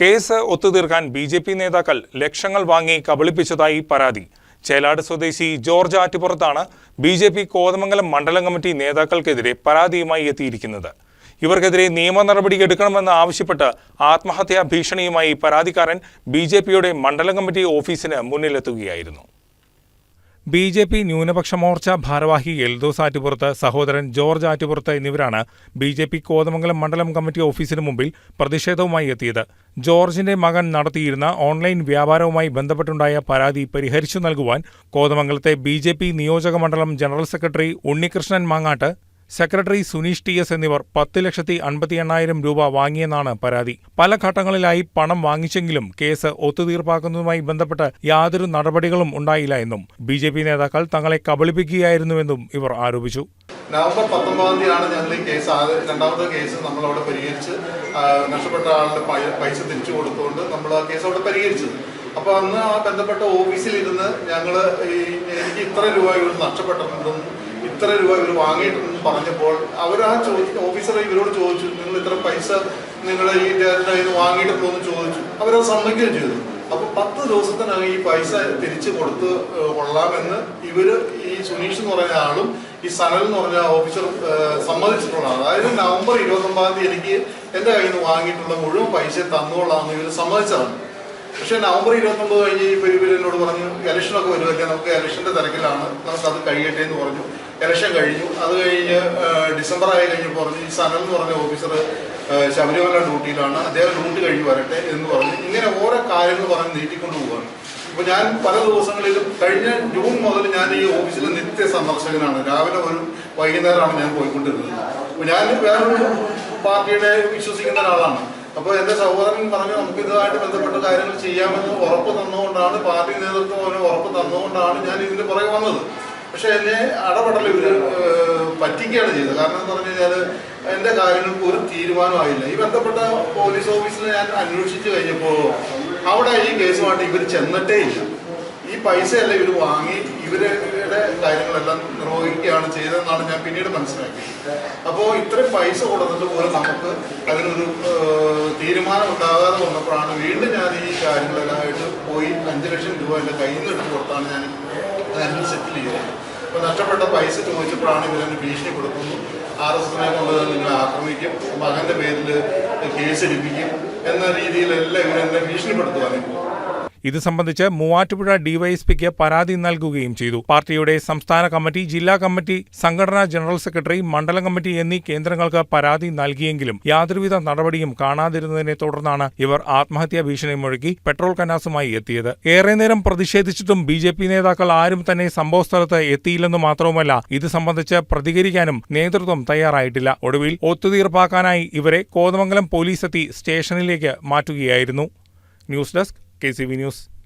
Case ഒത്തുതീർക്കാൻ B J P നേതാക്കൾ ലക്ഷങ്ങൾ വാങ്ങി കബളിപ്പിച്ചതായി പരാതി. ചേലാട് സ്വദേശി ജോർജ് ആറ്റുപുറത്താണ് ബി ജെ പി കോതമംഗലം മണ്ഡലം കമ്മിറ്റി നേതാക്കൾക്കെതിരെ പരാതിയുമായി എത്തിയിരിക്കുന്നത്. ഇവർക്കെതിരെ നിയമ നടപടി എടുക്കണമെന്ന് ആവശ്യപ്പെട്ട് ആത്മഹത്യാ ഭീഷണിയുമായി പരാതിക്കാരൻ ബി ജെ പിയുടെ മണ്ഡലം കമ്മിറ്റി ഓഫീസിന് മുന്നിലെത്തുകയായിരുന്നു. ബി ജെ പി ന്യൂനപക്ഷ മോർച്ച ഭാരവാഹി എൽദോസ് ആറ്റുപുറത്ത് സഹോദരൻ ജോർജ് ആറ്റുപുറത്ത് എന്നിവരാണ് ബി ജെ പി കോതമംഗലം മണ്ഡലം കമ്മിറ്റി ഓഫീസിന് മുമ്പിൽ പ്രതിഷേധവുമായി എത്തിയത്. ജോർജിന്റെ മകൻ നടത്തിയിരുന്ന ഓൺലൈൻ വ്യാപാരവുമായി ബന്ധപ്പെട്ടുണ്ടായ പരാതി പരിഹരിച്ചു നൽകുവാൻ കോതമംഗലത്തെ ബി നിയോജക മണ്ഡലം general secretary Unnikrishnan Mangattu secretary Suneesh T S എന്നിവർ പത്ത് ലക്ഷത്തി അൻപത്തി എണ്ണായിരം രൂപ വാങ്ങിയെന്നാണ് പരാതി. പല ഘട്ടങ്ങളിലായി പണം വാങ്ങിച്ചെങ്കിലും കേസ് ഒത്തുതീർപ്പാക്കുന്നതുമായി ബന്ധപ്പെട്ട് യാതൊരു നടപടികളും ഉണ്ടായില്ല എന്നും ബി ജെ പി നേതാക്കൾ തങ്ങളെ കബളിപ്പിക്കുകയായിരുന്നുവെന്നും ഇവർ ആരോപിച്ചു. നവംബർ പത്തൊമ്പതാം തീയതിയാണ് ഞങ്ങൾ ഈ കേസ് രണ്ടാമത്തെ കേസ് നമ്മളവിടെ പരിഹരിച്ച് നഷ്ടപ്പെട്ട ആളുടെ പൈസ തിരിച്ചു കൊടുത്തുകൊണ്ട് നമ്മൾ ആ കേസ് അവിടെ പരിഹരിച്ചത്. അപ്പോൾ അന്ന് ആ ബന്ധപ്പെട്ട ഓഫീസിലിരുന്ന് ഞങ്ങൾ ഈ എനിക്ക് ഇത്ര രൂപ ഇവർ നഷ്ടപ്പെട്ടിട്ടുണ്ടെന്നും ഇത്ര രൂപ ഇവർ വാങ്ങിയിട്ടുണ്ടെന്നും പറഞ്ഞപ്പോൾ അവർ ആ ചോദിച്ച ഓഫീസർ ഇവരോട് ചോദിച്ചു നിങ്ങൾ ഇത്ര പൈസ നിങ്ങൾ ഈ ഇദ്ദേഹത്തിന്റെ കയ്യിൽ നിന്ന് വാങ്ങിയിട്ടുണ്ടോ എന്ന് ചോദിച്ചു. അവരത് സമ്മതിക്കുകയും ചെയ്തു. അപ്പൊ പത്ത് ദിവസത്തിനകം ഈ പൈസ തിരിച്ചു കൊടുത്ത് കൊള്ളാമെന്ന് ഇവർ ഈ സുനീഷ് എന്ന് പറഞ്ഞ ആളും ഈ സനൽ എന്ന് പറഞ്ഞ ഓഫീസർ സമ്മതിച്ചിട്ടുള്ളതാണ്. അതായത് നവംബർ ഇരുപത്തി ഒമ്പതാം തീയതി എനിക്ക് എന്റെ കയ്യിൽ നിന്ന് വാങ്ങിയിട്ടുള്ള മുഴുവൻ പൈസ തന്നോളാമെന്ന് ഇവർ സമ്മതിച്ചതാണ്. പക്ഷെ നവംബർ ഇരുപത്തൊമ്പത് കഴിഞ്ഞ് ഈ എന്നോട് പറഞ്ഞു ഇലക്ഷനൊക്കെ വരുമല്ലേ നമുക്ക് ഇലക്ഷന്റെ തിരക്കിലാണ്. അത് കഴിയട്ടെ എന്ന് പറഞ്ഞു. ഇലക്ഷൻ കഴിഞ്ഞു. അത് കഴിഞ്ഞ് ഡിസംബർ ആയി കഴിഞ്ഞ് പറഞ്ഞു ഈ സനൽ എന്ന് പറഞ്ഞ ഓഫീസർ ശബരിമല ഡ്യൂട്ടിയിലാണ്. അദ്ദേഹം ഡ്യൂട്ടി കഴിഞ്ഞ് വരട്ടെ എന്ന് പറഞ്ഞു. ഇങ്ങനെ ഓരോ കാര്യങ്ങൾ പറഞ്ഞ് നീട്ടിക്കൊണ്ട് പോവാണ്. ഇപ്പൊ ഞാൻ പല ദിവസങ്ങളിലും കഴിഞ്ഞ ജൂൺ മുതൽ ഞാൻ ഈ ഓഫീസിൽ നിത്യ സന്ദർശകനാണ്. രാവിലെ ഒരു വൈകുന്നേരമാണ് ഞാൻ പോയിക്കൊണ്ടിരുന്നത്. ഞാൻ വേറൊരു പാർട്ടിയുടെ വിശ്വസിക്കുന്ന ഒരാളാണ്. അപ്പോൾ എന്റെ സഹോദരൻ പറഞ്ഞു നമുക്ക് ഇതുമായിട്ട് ബന്ധപ്പെട്ട കാര്യങ്ങൾ ചെയ്യാമെന്ന് ഉറപ്പ് തന്നുകൊണ്ടാണ് പാർട്ടി നേതൃത്വം അവന് ഉറപ്പ് തന്നുകൊണ്ടാണ് ഞാൻ ഇതിന് പുറകെ വന്നത്. പക്ഷെ എന്നെ അടപെടൽ ഇവർ പറ്റിക്കുകയാണ് ചെയ്തത്. കാരണം എന്ന് പറഞ്ഞു കഴിഞ്ഞാൽ എന്റെ കാര്യങ്ങൾക്ക് ഒരു തീരുമാനമായില്ല ഈ ബന്ധപ്പെട്ട പോലീസ് ഓഫീസിൽ ഞാൻ അന്വേഷിച്ചു കഴിഞ്ഞപ്പോൾ അവിടെ ഈ കേസുമായിട്ട് ഇവർ ചെന്നിട്ടേ ഇല്ല ഈ പൈസയല്ല ഇവർ വാങ്ങി ഇവരുടെ കാര്യങ്ങളെല്ലാം നിർവഹിക്കുകയാണ് ചെയ്തതെന്നാണ് ഞാൻ പിന്നീട് മനസ്സിലാക്കിയത്. അപ്പോൾ ഇത്രയും പൈസ കൊടുത്തിട്ട് പോലും നമുക്ക് അതിനൊരു വന്നപ്പോഴാണ് വീണ്ടും ഞാൻ ഈ കാര്യങ്ങളെല്ലാമായിട്ട് പോയി അഞ്ച് ലക്ഷം രൂപ എന്റെ കയ്യിൽ നിന്ന് എടുത്ത് കൊടുത്താണ് ഞാൻ കാര്യങ്ങൾ സെറ്റിൽ ചെയ്തത്. അപ്പോൾ നഷ്ടപ്പെട്ട പൈസ ചോദിച്ചപ്പോഴാണ് ഇവരെന്നെ ഭീഷണിപ്പെടുത്തുന്നു ആർ എസ് എസിനെ കൊണ്ട് നിങ്ങളെ ആക്രമിക്കും. മകന്റെ പേരിൽ കേസ് എടുപ്പിക്കും. എന്ന രീതിയിലെല്ലാം ഇവരെന്നെ ഭീഷണിപ്പെടുത്തുവാനും ഇത് സംബന്ധിച്ച് മൂവാറ്റുപുഴ ഡിവൈഎസ്പിക്ക് പരാതി നൽകുകയും ചെയ്തു. പാർട്ടിയുടെ സംസ്ഥാന കമ്മിറ്റി ജില്ലാ കമ്മിറ്റി സംഘടനാ ജനറൽ സെക്രട്ടറി മണ്ഡലം കമ്മിറ്റി എന്നീ കേന്ദ്രങ്ങൾക്ക് പരാതി നൽകിയെങ്കിലും യാതൊരുവിധ നടപടിയും കാണാതിരുന്നതിനെ തുടർന്നാണ് ഇവർ ആത്മഹത്യാ ഭീഷണി മുഴക്കി പെട്രോൾ കനാസുമായി എത്തിയത്. ഏറെ നേരം പ്രതിഷേധിച്ചിട്ടും ബി നേതാക്കൾ ആരും തന്നെ സംഭവസ്ഥലത്ത് എത്തിയില്ലെന്ന് മാത്രവുമല്ല ഇത് സംബന്ധിച്ച് പ്രതികരിക്കാനും നേതൃത്വം തയ്യാറായിട്ടില്ല. ഒടുവിൽ ഒത്തുതീർപ്പാക്കാനായി ഇവരെ കോതമംഗലം പോലീസ് എത്തി സ്റ്റേഷനിലേക്ക് മാറ്റുകയായിരുന്നു. News desk K news